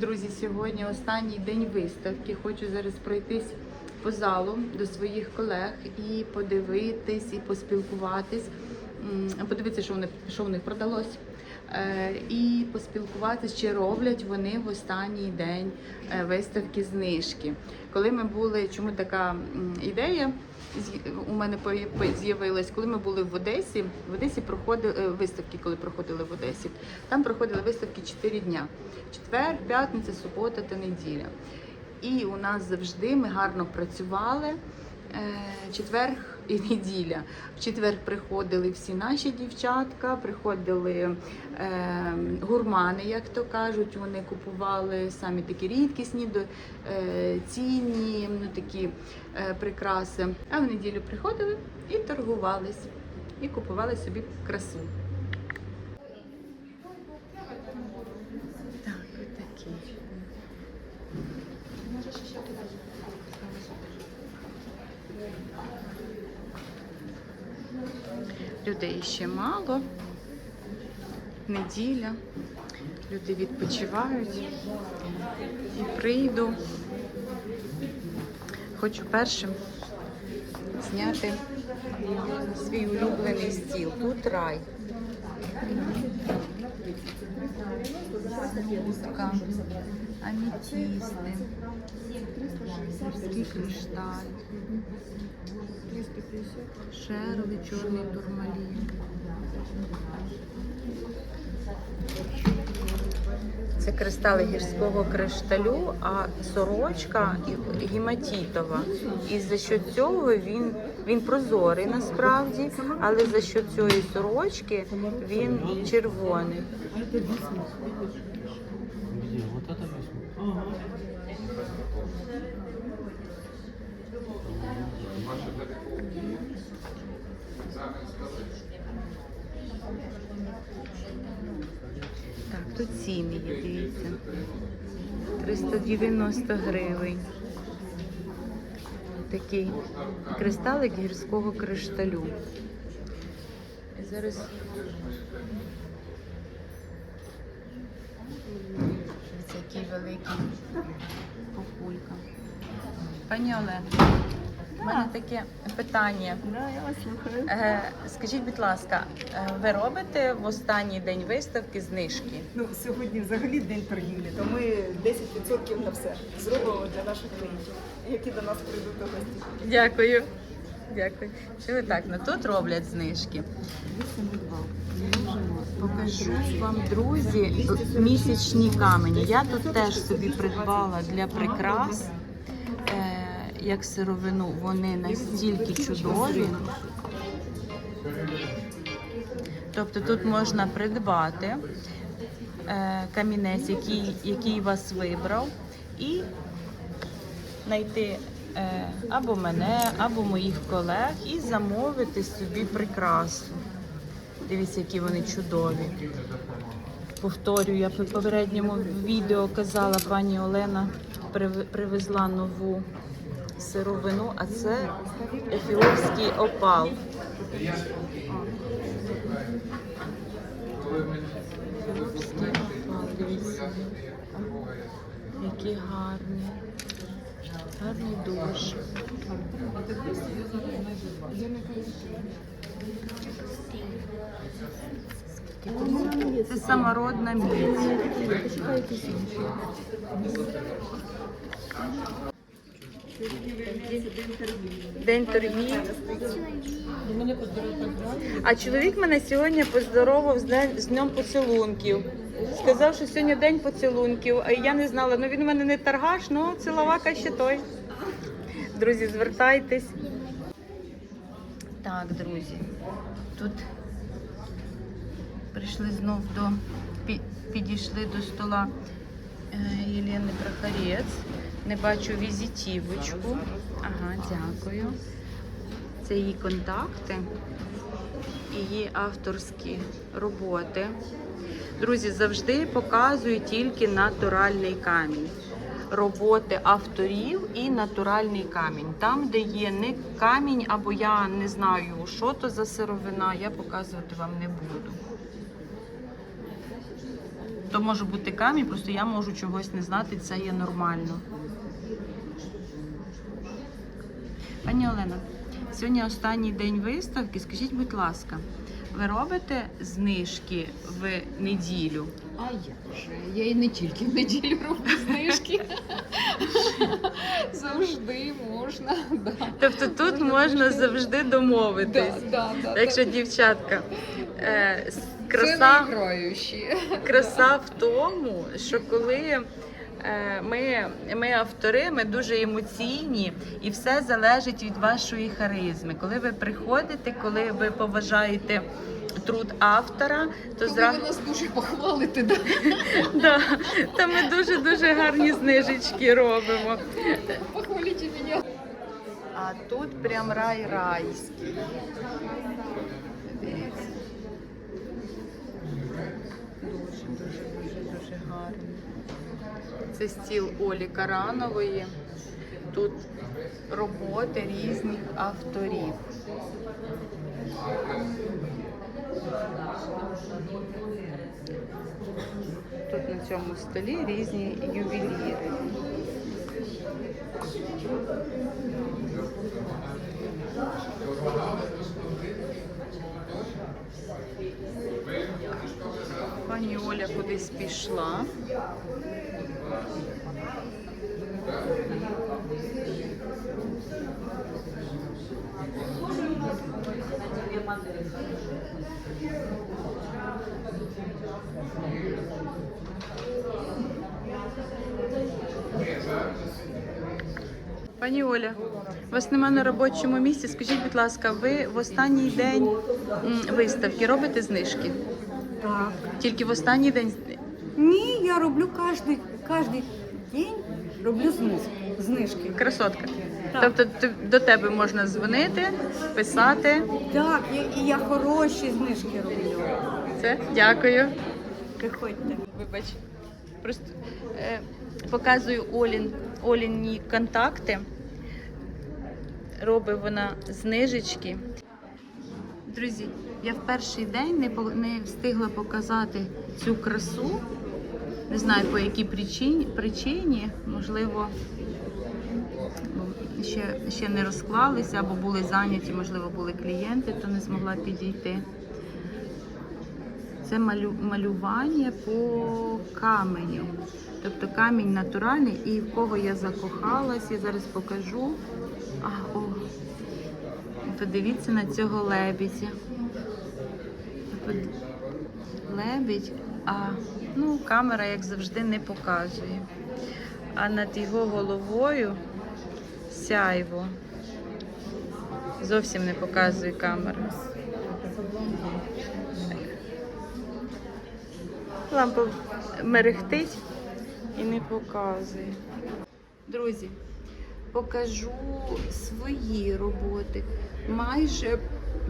Друзі, сьогодні останній день виставки. Хочу зараз пройтись по залу до своїх колег і подивитись, і поспілкуватись. Подивитися, що вони що в них продалось. Е, І поспілкуватися, чи роблять вони в останній день е, виставки знижки. Коли ми були, чому така ідея у мене з'явилась, коли ми були в Одесі. В Одесі проходили е, виставки, коли проходили в Одесі. Там проходили виставки 4 дня: четвер, п'ятниця, субота та неділя. І у нас завжди ми гарно працювали. Е, Четвер і неділя. В четвер приходили всі наші дівчатка, приходили е, гурмани, як то кажуть. Вони купували самі такі рідкісні, е, цінні, ну такі е, прикраси. А в неділю приходили і торгувались, і купували собі красу. Людей ще мало. Неділя. Люди відпочивають. І прийду. Хочу першим зняти свій улюблений стіл. Тут рай. Така аметісти. Морський кришталь. Шерлі, чорний турмалін. Це кристали гірського кришталю, а сорочка гематітова. І за що цього він, він прозорий насправді, але за що цієї сорочки він червоний. Так, тут ціни є, дивіться. 390 гривень. Такий кристалик гірського кришталю. І Зараз. Дивіться, який великий популька. Пані Олена, у мене таке питання. Да, я вас слухаю. Е, Скажіть, будь ласка, е, ви робите в останній день виставки знижки? Ну, сьогодні взагалі день торгівлі, то ми 10% на все зробимо для наших клієнтів, які до нас прийдуть до гості. Дякую. Дякую. Що ви так? Ну тут роблять знижки. Покажу вам, друзі, місячні камені. Я тут теж собі придбала для прикрас. Як сировину, вони настільки чудові. Тобто тут можна придбати е, камінець, який, який вас вибрав, і знайти е, або мене, або моїх колег і замовити собі прикрасу. Дивіться, які вони чудові. Повторюю, я в попередньому відео казала, пані Олена прив- привезла нову сировину, а це ефіопський опал. Ефіопський опал. Які гарні. Гарний душ. Це самородна міць. День торгів. А чоловік мене сьогодні поздоровав з днем, з днем поцілунків. Сказав, що сьогодні день поцілунків, а я не знала. Ну він у мене не торгаш, ну ціловака ще той. Друзі, звертайтесь. Так, друзі, тут прийшли знов до підійшли до стола Єлени Прохорець. Не бачу візитівочку. Ага, дякую. Це її контакти, її авторські роботи. Друзі, завжди показую тільки натуральний камінь. Роботи авторів і натуральний камінь. Там, де є не камінь, або я не знаю, що то за сировина, я показувати вам не буду. То може бути камінь, просто я можу чогось не знати, це є нормально. Пані Олена, сьогодні останній день виставки. Скажіть, будь ласка, ви робите знижки в неділю? А як же? Я і не тільки в неділю роблю знижки. Завжди можна. Да. Тобто тут Можна завжди домовитись. Да, да, да, Так дівчатка, е, краса, краса в тому, що коли е, ми, ми автори, ми дуже емоційні, і все залежить від вашої харизми. Коли ви приходите, коли ви поважаєте труд автора, то Коли зразу ви нас дуже похвалите, да. да, то ми дуже дуже гарні знижечки робимо. похвалите мене. А тут прям рай райський. Дуже, дуже, дуже, гарний. Це стіл Олі Каранової. Тут роботи різних авторів. Тут на цьому столі різні ювеліри. Пані Оля кудись пішла. Пані Оля, вас нема на робочому місці. Скажіть, будь ласка, ви в останній день виставки робите знижки? Так. Тільки в останній день Ні, я роблю кожен, кожен день роблю зниз, знижки. красотка. Так. Тобто ти- до тебе можна дзвонити, писати. Так, я- і я хороші знижки роблю. Це дякую. Приходьте. Вибач. Просто е, показую Олін, Оліні контакти. Робить вона знижечки. Друзі, я в перший день не, по- не встигла показати цю красу. Не знаю по якій причині, причині. можливо, ще, ще не розклалися або були зайняті, можливо, були клієнти, то не змогла підійти. Це малю, малювання по каменю. Тобто камінь натуральний і в кого я закохалась, я зараз покажу. А, о, подивіться на цього лебідя. Лебідь, а ну, камера, як завжди, не показує. А над його головою сяйво. Зовсім не показує камера. Лампа мерехтить і не показує. Друзі, покажу свої роботи. Майже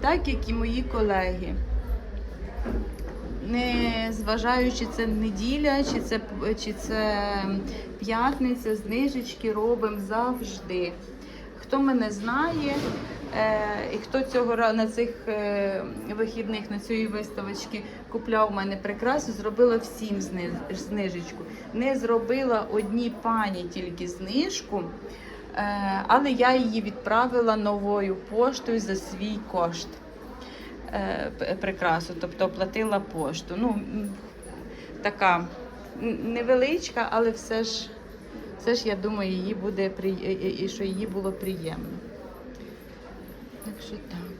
так, як і мої колеги. Не зважаючи це неділя, чи це, чи це п'ятниця, знижечки робимо завжди. Хто мене знає, е, і хто цього на цих е, вихідних на цієї виставочки купляв у мене прикраси, зробила всім знижечку. Не зробила одній пані тільки знижку, е, але я її відправила новою поштою за свій кошт. Е, Прикрасу, тобто оплатила пошту. Ну, така невеличка, але все ж, все ж я думаю, її буде що її було приємно. Так що так.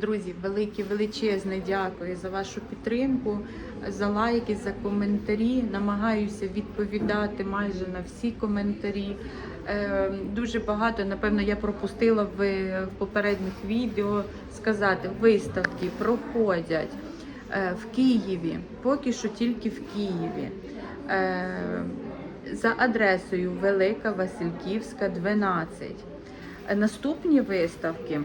Друзі, велике, величезне дякую за вашу підтримку, за лайки, за коментарі. Намагаюся відповідати майже на всі коментарі. Е, Дуже багато, напевно, я пропустила в, попередніх відео сказати, виставки проходять е, в Києві, поки що тільки в Києві. Е, За адресою Велика Васильківська, 12. Е, Наступні виставки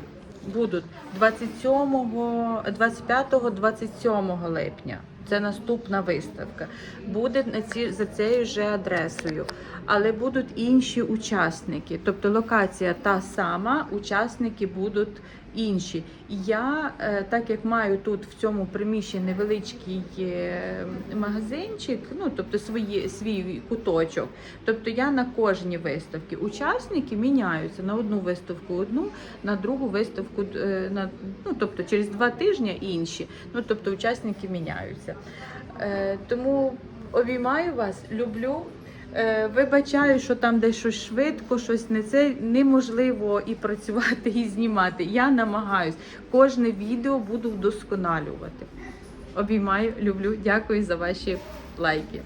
будуть 25-27 липня. Це наступна виставка. Буде на ці, за цією же адресою, але будуть інші учасники. Тобто локація та сама, учасники будуть інші. Я, е, так як маю тут в цьому приміщенні невеличкий е, магазинчик, ну тобто свої, свій куточок, тобто я на кожній виставці учасники міняються на одну виставку одну, на другу виставку е, на ну тобто через два тижні інші. Ну тобто учасники міняються. Тому обіймаю вас, люблю. Е, Вибачаю, що там десь щось швидко, щось не це неможливо і працювати, і знімати. Я намагаюсь. Кожне відео буду вдосконалювати. Обіймаю, люблю, дякую за ваші лайки.